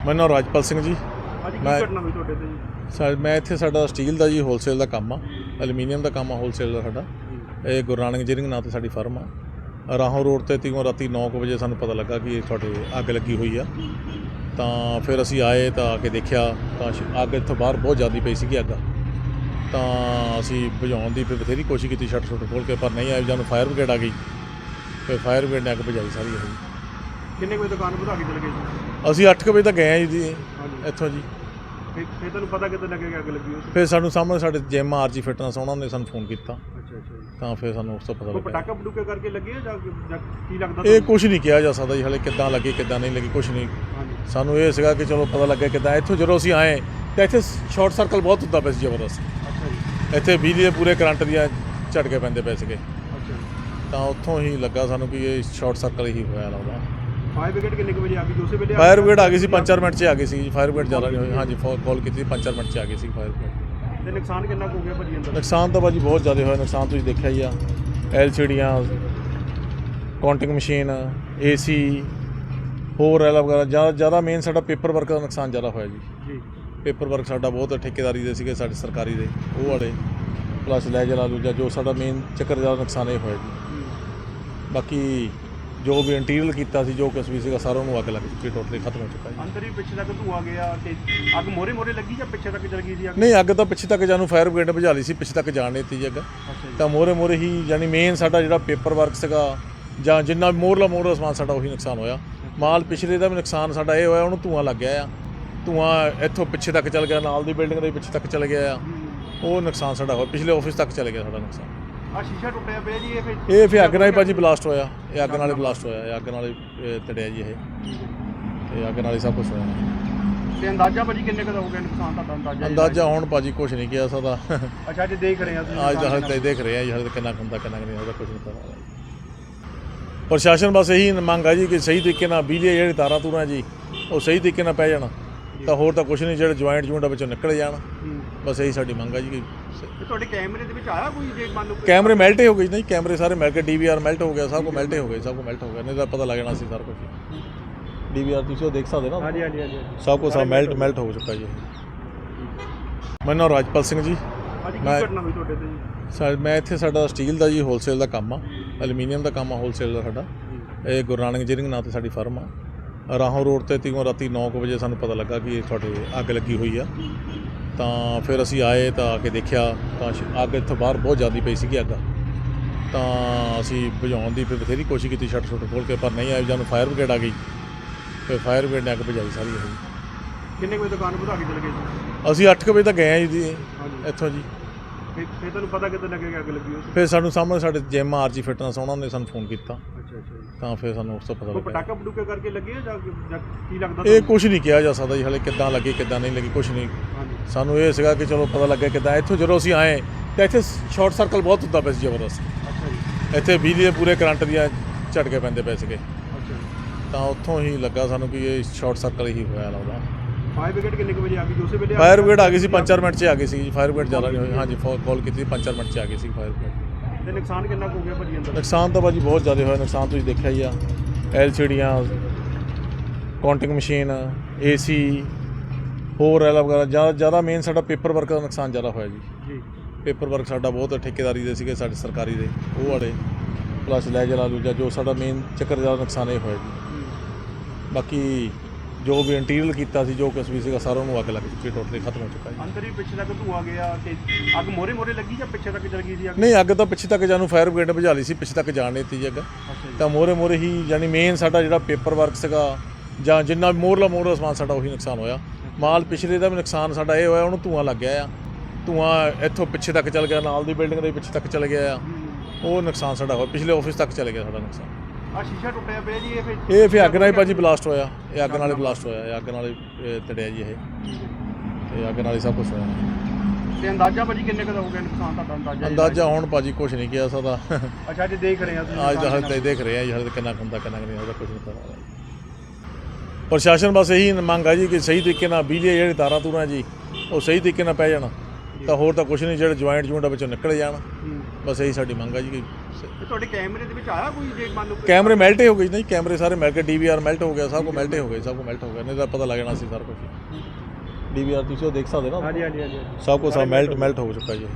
ਮੇਰਾ ਨਾਮ ਰਾਜਪਾਲ ਸਿੰਘ ਜੀ। ਅੱਜ ਕੀ ਮੈਂ- ਘਟਨਾ ਹੋਈ ਤੁਹਾਡੇ ਤੇ ਜੀ? ਸਾ ਮੈਂ ਇੱਥੇ ਸਾਡਾ ਸਟੀਲ ਦਾ ਜੀ ਹੋਲਸੇਲ ਦਾ ਕੰਮ ਆ। ਐਲੂਮੀਨੀਅਮ ਦਾ ਕੰਮ ਆ ਹੋਲਸੇਲ ਦਾ ਸਾਡਾ। ਇਹ ਗੁਰੂ ਨਾਨਕ ਇੰਜੀਨੀਅਰਿੰਗ ਨਾਂ ਤੇ ਸਾਡੀ ਫਰਮ ਆ। ਰਾਹੋਂ ਰੋਡ ਤੇ ਤੀਵੋਂ ਰਾਤੀ 9 ਵਜੇ ਸਾਨੂੰ ਪਤਾ ਲੱਗਾ ਕਿ ਇਹ ਤੁਹਾਡੇ ਅੱਗ ਲੱਗੀ ਹੋਈ ਆ। ਤਾਂ ਫਿਰ ਅਸੀਂ ਆਏ ਤਾਂ ਆ ਕੇ ਦੇਖਿਆ ਤਾਂ ਸ਼- ਅੱਗ ਇੱਥੋਂ ਬਾਹਰ ਬਹੁਤ ਜ਼ਿਆਦਾ ਪਈ ਸੀਗੀ ਅੱਗ। ਤਾਂ ਅਸੀਂ ਬੁਝਾਉਣ ਦੀ ਫਿਰ ਬਥੇਰੀ ਕੋਸ਼ਿਸ਼ ਕੀਤੀ ਛੱਟ ਛੁੱਟ ਖੋਲ ਕੇ ਪਰ ਨਹੀਂ ਆਈ ਜਦੋਂ ਫਾਇਰ ਬ੍ਰਿਗੇਡ ਆ ਗਈ ਫਿਰ ਫਾਇਰ ਬ੍ਰਿਗੇਡ ਨੇ ਅੱਗ ਬੁਝਾਈ ਸਾਰੀ ਇਹ। ਕਿੰਨੇ ਕੋਈ ਦੁਕਾਨ ਵਧਾ ਕੇ ਚਲੇ ਗਏ ਜੀ? ਅਸੀਂ 8 ਵਜੇ ਤੱਕ ਗਏ ਆ ਜੀ ਇੱਥੋਂ ਜੀ। ਫਿਰ ਫਿਰ ਤੁਹਾਨੂੰ ਪਤਾ ਕਿਤੇ ਲੱਗੇਗਾ ਅੱਗ ਲੱਗੀ ਹੋਈ ਫਿਰ ਸਾਨੂੰ ਸਾਹਮਣੇ ਸਾਡੇ ਜਿਮ ਆਰਜੀ ਫਿਟਨੈਸ ਉਹਨਾਂ ਨੇ ਸਾਨੂੰ ਫੋਨ ਕੀਤਾ। ਅੱਛਾ ਅੱਛਾ ਜੀ। ਤਾਂ ਫਿਰ ਸਾਨੂੰ ਉਸ ਤੋਂ ਪਤਾ ਕੋਈ ਲੱਗਾ ਪਟਾਕਾ ਪਟੂਕੇ ਕਰਕੇ ਲੱਗੇ ਜਾਂ ਜਾਂ ਕੀ ਲੱਗਦਾ ਇਹ ਕੁਝ ਨਹੀਂ ਕਿਹਾ ਜਾ ਸਕਦਾ ਜੀ ਹਲੇ ਕਿੱਦਾਂ ਲੱਗੀ ਕਿੱਦਾਂ ਨਹੀਂ ਲੱਗੀ ਕੁਝ ਨਹੀਂ। ਹਾਂਜੀ। ਸਾਨੂੰ ਇਹ ਸੀਗਾ ਕਿ ਚਲੋ ਪਤਾ ਲੱਗਿਆ ਕਿੱਦਾਂ। ਇੱਥੋਂ ਜਦੋਂ ਅਸੀਂ ਆਏ ਤਾਂ ਇੱਥੇ ਸ਼ਾਰਟ ਸਰਕਲ ਬਹੁਤ ਹੁੰਦਾ ਪਿਆ ਸੀ ਜ਼ਬਰਦਸਤ। ਅੱਛਾ ਜੀ। ਇੱਥੇ ਬਿਜਲੀ ਦੇ ਪੂਰੇ ਕਰੰਟ ਦੀਆਂ ਝਟਕੇ ਪੈਂਦੇ ਪਏ ਸੀਗੇ। ਅੱਛਾ ਜੀ। ਤਾਂ ਉੱਥੋਂ ਹੀ ਲੱਗਾ ਸਾਨੂੰ ਕਿ ਇਹ ਸ਼ਾਰਟ ਸਰਕਲ ਹੀ ਹੋਇਆ ਲੱਗਦਾ। ਫਾਇਰ ਬ੍ਰਿਗੇਡ ਕਿੰਨੇ ਕੁ ਵਜੇ ਆ ਗਈ? ਉਸੇ ਵੇਲੇ ਫਾਇਰ ਬ੍ਰਿਗੇਡ ਆ ਗਈ ਸੀ 5-4 ਮਿੰਟ 'ਚ ਆ ਗਈ ਸੀ। ਫਾਇਰ ਬ੍ਰਿਗੇਡ ਜ਼ਿਆਦਾ ਨਹੀਂ ਹੋਈ। ਹਾਂਜੀ ਕਾਲ ਕੀਤੀ 5-4 ਮਿੰਟ 'ਚ ਆ ਗਈ ਸੀ ਫਾਇਰ ਬ੍ਰਿਗੇਡ। ਤੇ ਨੁਕਸਾਨ ਕਿੰਨਾ ਕੁ ਹੋ ਗਿਆ ਭਾਜੀ ਅੰਦਰ? ਨੁਕਸਾਨ ਤਾਂ ਭਾਜੀ ਬਹੁਤ ਜ਼ਿਆਦਾ ਹੋਇਆ। ਨੁਕਸਾਨ ਤੁਸੀਂ ਦੇਖਿਆ ਹੀ ਆ। ਐਲਸੀਡੀਆਂ ਕਾਊਂਟਿੰਗ ਮਸ਼ੀਨ ਏਸੀ ਹੋਰ ਐਲਾ ਵਗੈਰਾ। ਜ਼ਿਆਦਾ ਜ਼ਿਆਦਾ ਮੇਨ ਸਾਡਾ ਪੇਪਰ ਵਰਕ ਦਾ ਨੁਕਸਾਨ ਜ਼ਿਆਦਾ ਹੋਇਆ ਜੀ। ਜੀ। ਪੇਪਰ ਵਰਕ ਸਾਡਾ ਬਹੁਤ ਠੇਕੇਦਾਰੀ ਦੇ ਸੀਗੇ ਸਾਡੇ ਸਰਕਾਰੀ ਦੇ ਉਹ ਵਾਲੇ। ਪਲੱਸ ਲੈ ਜਲਾ ਲੂਜਾ ਜੋ ਸਾਡਾ ਮੇਨ ਚੱਕਰ ਜ਼ਿਆਦਾ ਨੁਕਸਾਨ ਇਹ ਹੋਇਆ ਜੀ। ਬਾਕੀ ਜੋ ਵੀ ਇੰਟੀਰੀਅਰ ਕੀਤਾ ਸੀ ਜੋ ਕੁਛ ਵੀ ਸੀਗਾ ਸਾਰਾ ਉਹਨੂੰ ਅੱਗ ਲੱਗ ਚੁੱਕੀ ਟੋਟਲੀ ਖਤਮ ਹੋ ਚੁੱਕਾ ਜੀ। ਅੰਦਰ ਹੀ ਪਿੱਛੇ ਤੱਕ ਧੂਆ ਗਿਆ ਤੇ ਅੱਗ ਮੋਰੇ ਮੋਰੇ ਲੱਗੀ ਜਾਂ ਪਿੱਛੇ ਤੱਕ ਚਲ ਗਈ ਸੀ ਅੱਗ? ਨਹੀਂ ਅੱਗ ਤਾਂ ਪਿੱਛੇ ਤੱਕ ਜਾਨੂੰ ਫਾਇਰ ਬ੍ਰਿਗੇਡ ਬੁਝਾ ਲਈ ਸੀ ਪਿੱਛੇ ਤੱਕ ਜਾਣ ਨਹੀਂ ਦਿੱਤੀ ਜੀ ਅੱਗ। ਤਾਂ ਮੋਰੇ ਮੋਰੇ ਹੀ ਯਾਨੀ ਮੇਨ ਸਾਡਾ ਜਿਹੜਾ ਪੇਪਰ ਵਰਕ ਸੀਗਾ ਜਾਂ ਜਿੰਨਾ ਮੋਰਲਾ ਮੋਰਲਾ ਸਮਾਨ ਸਾਡਾ ਉਹੀ ਨੁਕਸਾਨ ਹੋਇਆ। ਮਾਲ ਪਿਛਲੇ ਦਾ ਵੀ ਨੁਕਸਾਨ ਸਾਡਾ ਇਹ ਹੋਇਆ ਉਹਨੂੰ ਧੂਆਂ ਲੱਗ ਗਿਆ ਆ। ਧੂਆਂ ਇੱਥੋਂ ਪਿੱਛੇ ਤੱਕ ਚੱਲ ਗਿਆ ਨਾਲ ਦੀ ਬਿਲਡਿੰਗ ਦੇ ਪਿੱਛੇ ਤੱਕ ਚੱਲ ਗਿਆ ਆ। ਉਹ ਨੁਕਸਾਨ ਸਾਡਾ ਹੋਇਆ ਪਿਛਲੇ ਆਫਿਸ ਤੱਕ ਚੱਲ ਗਿਆ ਸਾਡਾ ਨੁਕਸਾਨ। ਆ ਸ਼ੀਸ਼ਾ ਟੁੱਟਿਆ ਪਿਆ ਜੀ ਇਹ ਫਿਰ ਇਹ ਫਿਰ ਅੱਗ ਨਾਲ ਹੀ ਭਾਜੀ ਬਲਾਸਟ ਹੋਇਆ। ਇਹ ਅੱਗ ਨਾਲ ਹੀ ਬਲਾਸਟ ਹੋਇਆ। ਇਹ ਅੱਗ ਨਾਲ ਹੀ ਇਹ ਤੜਿਆ ਜੀ ਇਹ। ਇਹ ਅੱਗ ਨਾਲ ਹੀ ਸਭ ਕੁਝ ਹੋਇਆ। ਤੇ ਅੰਦਾਜ਼ਾ ਭਾਜੀ ਕਿੰਨੇ ਕੁ ਦਾ ਨੁਕਸਾਨ ਤੁਹਾਡਾ ਅੰਦਾਜ਼ਾ? ਅੰਦਾਜ਼ਾ ਹੁਣ ਭਾਜੀ ਕੁਝ ਨਹੀਂ ਕਿਹਾ ਸਕਦਾ ਅੱਛਾ ਅੱਜ ਦੇਖ ਰਹੇ ਆ ਤੁਸੀਂ ਅੱਜ ਹਾਲੇ ਤੱਕ ਦੇਖ ਰਹੇ ਆ ਜੀ ਹਾਲੇ ਤੱਕ ਕਿੰਨਾ ਕੁ ਹੁੰਦਾ ਕਿੰਨਾ ਕੁ ਨਹੀਂ ਹੁੰਦਾ ਕੁਝ ਨਹੀਂ ਪਤਾ ਪ੍ਰਸ਼ਾਸਨ ਬਸ ਇਹੀ ਮੰਗ ਆ ਜੀ ਕਿ ਸਹੀ ਤਰੀਕੇ ਨਾਲ ਬਿਜਲੀ ਜਿਹੜੀ ਤਾਰਾਂ ਤੂਰਾਂ ਜੀ ਉਹ ਸਹੀ ਤਰੀਕੇ ਨਾਲ ਪੈ ਜਾਣ। ਤਾਂ ਹੋਰ ਤਾਂ ਕੁਝ ਨਹੀਂ ਜਿਹੜੇ ਜੁਆਇੰਟ ਜੁਆਇੰਟ ਵਿੱਚੋਂ ਨਿਕਲ ਜਾਣ। ਬਸ ਇਹੀ ਸਾਡੀ ਮੰਗ ਆ ਜੀ ਕਿ ਤੇ ਤੁਹਾਡੇ ਕੈਮਰੇ ਦੇ ਵਿੱਚ ਆਇਆ ਕੋਈ ਜੇ ਮੰਨ ਲਓ ਕੋਈ- ਕੈਮਰੇ ਮੈਲਟ ਹੀ ਹੋ ਗਏ ਜੀ, ਨਹੀਂ ਕੈਮਰੇ ਸਾਰੇ ਮਿਲ ਕੇ ਡੀਵੀਆਰ ਮੈਲਟ ਹੋ ਗਿਆ ਸਭ ਕੁਝ ਮੈਲਟ ਹੀ ਗਿਆ ਸਭ ਕੁਝ ਮੈਲਟ ਹੋ ਗਿਆ ਨਹੀਂ ਤਾਂ ਪਤਾ ਲੱਗ ਜਾਣਾ ਸੀ ਸਾਰਾ ਕੁਝ ਡੀਵੀਆਰ ਤੁਸੀਂ ਉਹ ਦੇਖ ਸਕਦੇ ਨਾ? ਹਾਂਜੀ ਹਾਂਜੀ ਹਾਂਜੀ ਸਭ ਕੁਝ ਮੈਲਟ ਮੈਲਟ ਹੋ ਚੁੱਕਾ ਜੀ। ਮੇਰਾ ਨਾਮ ਰਾਜਪਾਲ ਸਿੰਘ ਜੀ। ਅੱਜ ਕੀ ਮੈਂ- ਘਟਨਾ ਹੋਈ ਤੁਹਾਡੇ ਤੇ ਜੀ? ਸਾ ਮੈਂ ਇੱਥੇ ਸਾਡਾ ਸਟੀਲ ਦਾ ਜੀ ਹੋਲਸੇਲ ਦਾ ਕੰਮ ਆ। ਐਲੂਮੀਨੀਅਮ ਦਾ ਕੰਮ ਆ ਹੋਲਸੇਲ ਦਾ ਸਾਡਾ। ਇਹ ਗੁਰੂ ਨਾਨਕ ਇੰਜੀਨੀਅਰਿੰਗ ਨਾਂ ਤੇ ਸਾਡੀ ਫਰਮ ਆ। ਰਾਹੋਂ ਰੋਡ ਤੇ ਤੀਵੋਂ ਰਾਤੀ 9 ਵਜੇ ਸਾਨੂੰ ਪਤਾ ਲੱਗਾ ਕਿ ਇਹ ਤੁਹਾਡੇ ਅੱਗ ਲੱਗੀ ਹੋਈ ਆ। ਤਾਂ ਫਿਰ ਅਸੀਂ ਆਏ ਤਾਂ ਆ ਕੇ ਦੇਖਿਆ ਤਾਂ ਅੱਗ ਇੱਥੋਂ ਬਾਹਰ ਬਹੁਤ ਜ਼ਿਆਦਾ ਪਈ ਸੀਗੀ ਅੱਗ। ਤਾਂ ਅਸੀਂ ਬੁਝਾਉਣ ਦੀ ਫਿਰ ਬਥੇਰੀ ਕੋਸ਼ਿਸ਼ ਕੀਤੀ ਛੱਟ ਛੁੱਟ ਖੋਲ ਕੇ ਪਰ ਨਹੀਂ ਆਈ ਜਦੋਂ ਫਾਇਰ ਬ੍ਰਿਗੇਡ ਆ ਗਈ। ਫਿਰ ਫਾਇਰ ਬ੍ਰਿਗੇਡ ਨੇ ਅੱਗ ਬੁਝਾਈ ਸਾਰੀ ਇਹ। ਕਿੰਨੇ ਕੋਈ ਦੁਕਾਨ ਵਧਾ ਕੇ ਚਲੇ ਗਏ ਜੀ? ਅਸੀਂ 8 ਵਜੇ ਤੱਕ ਗਏ ਆ ਜੀ ਹਾਂਜੀ। ਇੱਥੋਂ ਜੀ। ਫਿਰ ਫਿਰ ਤੁਹਾਨੂੰ ਪਤਾ ਕਿਤੇ ਲੱਗੇਗਾ ਅੱਗ ਲੱਗੀ ਹੋਈ ਫਿਰ ਸਾਨੂੰ ਸਾਹਮਣੇ ਸਾਡੇ ਜਿਮ ਆਰਜੀ ਫਿਟਨੈਸ ਉਹਨਾਂ ਨੇ ਸਾਨੂੰ ਫੋਨ ਕੀਤਾ। ਅੱਛਾ ਅੱਛਾ ਜੀ। ਤਾਂ ਫਿਰ ਸਾਨੂੰ ਉਸ ਤੋਂ ਪਤਾ ਕੋਈ ਲੱਗਾ ਪਟਾਕਾ ਪਟੂਕੇ ਕਰਕੇ ਲੱਗੇ ਆ ਜਾਂ ਜਾਂ ਕੀ ਲੱਗਦਾ ਇਹ ਕੁਝ ਨਹੀਂ ਕਿਹਾ ਜਾ ਸਕਦਾ ਜੀ ਹਲੇ ਕਿੱਦਾਂ ਲੱਗੀ ਕਿੱਦਾਂ ਨਹੀਂ ਲੱਗੀ ਕੁਝ ਨਹੀਂ। ਹਾਂਜੀ। ਸਾਨੂੰ ਇਹ ਸੀਗਾ ਕਿ ਚਲੋ ਪਤਾ ਲੱਗਿਆ ਕਿੱਦਾਂ। ਇੱਥੋਂ ਜਦੋਂ ਅਸੀਂ ਆਏ ਤਾਂ ਇੱਥੇ ਸ਼ਾਰਟ ਸਰਕਲ ਬਹੁਤ ਹੁੰਦਾ ਪਿਆ ਸੀ ਜ਼ਬਰਦਸਤ। ਅੱਛਾ ਜੀ। ਇੱਥੇ ਬਿਜਲੀ ਦੇ ਪੂਰੇ ਕਰੰਟ ਦੀਆਂ ਝਟਕੇ ਪੈਂਦੇ ਪਏ ਸੀਗੇ। ਅੱਛਾ ਜੀ। ਤਾਂ ਉੱਥੋਂ ਹੀ ਲੱਗਾ ਸਾਨੂੰ ਕਿ ਇਹ ਸ਼ਾਰਟ ਸਰਕਲ ਹੀ ਹੋਇਆ ਲੱਗਦਾ ਫਾਇਰ ਬ੍ਰਿਗੇਡ ਕਿੰਨੇ ਕੁ ਵਜੇ ਆ ਗਈ? ਉਸੇ ਵੇਲੇ ਫਾਇਰ ਬ੍ਰਿਗੇਡ ਆ ਗਈ ਸੀ 5-4 ਮਿੰਟ 'ਚ ਆ ਗਈ ਸੀ। ਫਾਇਰ ਬ੍ਰਿਗੇਡ ਜ਼ਿਆਦਾ ਨਹੀਂ ਹੋਈ। ਹਾਂਜੀ ਕਾਲ ਕੀਤੀ 5-4 ਮਿੰਟ 'ਚ ਆ ਗਈ ਸੀ ਫਾਇਰ ਬ੍ਰਿਗੇਡ ਤੇ ਨੁਕਸਾਨ ਕਿੰਨਾ ਕੁ ਹੋ ਗਿਆ ਭਾਜੀ ਅੰਦਰ? ਨੁਕਸਾਨ ਤਾਂ ਭਾਜੀ ਬਹੁਤ ਜ਼ਿਆਦਾ ਹੋਇਆ ਨੁਕਸਾਨ ਤੁਸੀਂ ਦੇਖਿਆ ਹੀ ਆ। ਐਲਸੀਡੀਆਂ ਕਾਊਂਟਿੰਗ ਮਸ਼ੀਨ ਏਸੀ ਹੋਰ ਐਲਾ ਵਗੈਰਾ ਜ਼ਿਆਦਾ ਜ਼ਿਆਦਾ ਮੇਨ ਸਾਡਾ ਪੇਪਰ ਵਰਕ ਦਾ ਨੁਕਸਾਨ ਜ਼ਿਆਦਾ ਹੋਇਆ ਜੀ। ਜੀ। ਪੇਪਰ ਵਰਕ ਸਾਡਾ ਬਹੁਤ ਠੇਕੇਦਾਰੀ ਦੇ ਸੀਗੇ ਸਾਡੇ ਸਰਕਾਰੀ ਦੇ ਉਹ ਵਾਲੇ। ਪਲੱਸ ਲੈ ਜਲਾ ਲੂਜਾ ਜੋ ਸਾਡਾ ਮੇਨ ਚੱਕਰ ਜ਼ਿਆਦਾ ਨੁਕਸਾਨ ਇਹ ਹੋਇਆ ਜੀ। ਬਾਕੀ ਜੋ ਵੀ ਇੰਟੀਰੀਅਰ ਕੀਤਾ ਸੀ ਜੋ ਕੁਛ ਵੀ ਸੀਗਾ ਸਾਰਾ ਉਹਨੂੰ ਅੱਗ ਲੱਗ ਚੁੱਕੀ ਟੋਟਲੀ ਖਤਮ ਹੋ ਚੁੱਕਾ ਜੀ। ਅੰਦਰ ਹੀ ਪਿੱਛੇ ਤੱਕ ਧੂਆ ਗਿਆ ਤੇ ਅੱਗ ਮੋਰੇ ਮੋਰੇ ਲੱਗੀ ਜਾਂ ਪਿੱਛੇ ਤੱਕ ਚਲ ਗਈ ਸੀ ਅੱਗ? ਨਹੀਂ ਅੱਗ ਤਾਂ ਪਿੱਛੇ ਤੱਕ ਜਾਨੂੰ ਫਾਇਰ ਬ੍ਰਿਗੇਡ ਬੁਝਾ ਲਈ ਸੀ ਪਿੱਛੇ ਤੱਕ ਜਾਣ ਨਹੀਂ ਦਿੱਤੀ ਜੀ ਅੱਗ। ਤਾਂ ਮੋਰੇ ਮੋਰੇ ਹੀ ਯਾਨੀ ਮੇਨ ਸਾਡਾ ਜਿਹੜਾ ਪੇਪਰ ਵਰਕ ਸੀਗਾ ਜਾਂ ਜਿੰਨਾ ਮੋਰਲਾ ਮੋਰਲਾ ਸਮਾਨ ਸਾਡਾ ਉਹੀ ਨੁਕਸਾਨ ਹੋਇਆ। ਮਾਲ ਪਿਛਲੇ ਦਾ ਵੀ ਨੁਕਸਾਨ ਸਾਡਾ ਇਹ ਹੋਇਆ ਉਹਨੂੰ ਧੂਆਂ ਲੱਗ ਗਿਆ ਆ। ਧੂਆਂ ਇੱਥੋਂ ਪਿੱਛੇ ਤੱਕ ਚੱਲ ਗਿਆ ਨਾਲ ਦੀ ਬਿਲਡਿੰਗ ਦੇ ਪਿੱਛੇ ਤੱਕ ਚੱਲ ਗਿਆ ਆ। ਉਹ ਨੁਕਸਾਨ ਸਾਡਾ ਹੋਇਆ ਪਿਛਲੇ ਆਫਿਸ ਤੱਕ ਚੱਲ ਗਿਆ ਸਾਡਾ ਨੁਕਸਾਨ। ਆ ਸ਼ੀਸ਼ਾ ਟੁੱਟਿਆ ਪਿਆ ਜੀ ਇਹ ਫਿਰ ਇਹ ਫਿਰ ਅੱਗ ਨਾਲ ਹੀ ਭਾਜੀ ਬਲਾਸਟ ਹੋਇਆ। ਇਹ ਅੱਗ ਨਾਲ ਹੀ ਬਲਾਸਟ ਹੋਇਆ। ਇਹ ਅੱਗ ਨਾਲ ਹੀ ਇਹ ਤੜਿਆ ਜੀ ਇਹ। ਇਹ ਅੱਗ ਨਾਲ ਹੀ ਸਭ ਕੁਝ ਹੋਇਆ। ਤੇ ਅੰਦਾਜ਼ਾ ਭਾਜੀ ਕਿੰਨੇ ਕੁ ਦਾ ਨੁਕਸਾਨ ਤੁਹਾਡਾ ਅੰਦਾਜ਼ਾ? ਜੀ? ਅੰਦਾਜ਼ਾ ਹੁਣ ਭਾਜੀ ਕੁਝ ਨਹੀਂ ਕਿਹਾ ਸਕਦਾ ਅੱਛਾ ਅੱਜ ਦੇਖ ਰਹੇ ਆ ਤੁਸੀਂ ਅੱਜ ਦਾ ਤੱਕ ਦੇਖ ਰਹੇ ਆ ਜੀ ਤੱਕ ਕਿੰਨਾ ਕੁ ਹੁੰਦਾ ਕਿੰਨਾ ਕੁ ਨਹੀਂ ਹੁੰਦਾ ਕੁਝ ਨਹੀਂ ਪਤਾ ਪ੍ਰਸ਼ਾਸਨ ਬਸ ਇਹੀ ਮੰਗ ਆ ਜੀ ਕਿ ਸਹੀ ਤਰੀਕੇ ਨਾਲ ਬਿਜਲੀ ਜਿਹੜੀ ਤਾਰਾਂ ਤੂਰਾਂ ਜੀ ਉਹ ਸਹੀ ਤਰੀਕੇ ਨਾਲ ਪੈ ਜਾਣ। ਤਾਂ ਹੋਰ ਤਾਂ ਕੁਝ ਨਹੀਂ ਜਿਹੜੇ ਜੁਆਇੰਟ ਜੁਆਇੰਟ ਵਿੱਚੋਂ ਨਿਕਲ ਜਾਣ। ਬਸ ਇਹੀ ਸਾਡੀ ਮੰਗ ਆ ਜੀ ਕਿ ਤੇ ਤੁਹਾਡੇ ਕੈਮਰੇ ਦੇ ਵਿੱਚ ਆਇਆ ਕੋਈ ਜੇ ਮੰਨ ਲਓ ਕੋਈ- ਕੈਮਰੇ ਮੈਲਟ ਹੀ ਗਏ ਜੀ, ਨਹੀਂ ਕੈਮਰੇ ਸਾਰੇ ਮੈਲਟ ਕੇ ਡੀਵੀਆਰ ਮੈਲਟ ਹੋ ਗਿਆ ਸਭ ਕੁਝ ਮੈਲਟ ਹੀ ਗਿਆ ਸਭ ਕੁਝ ਮੈਲਟ ਹੋ ਗਿਆ ਨਹੀਂ ਤਾਂ ਪਤਾ ਲੱਗ ਜਾਣਾ ਸੀ ਸਾਰਾ ਕੁਝ ਡੀਵੀਆਰ ਤੁਸੀਂ ਉਹ ਦੇਖ ਸਕਦੇ ਨਾ? ਹਾਂਜੀ ਹਾਂਜੀ ਹਾਂਜੀ ਸਭ ਕੁਝ ਸਭ ਮੈਲਟ ਮੈਲਟ ਹੋ ਚੁੱਕਾ ਜੀ।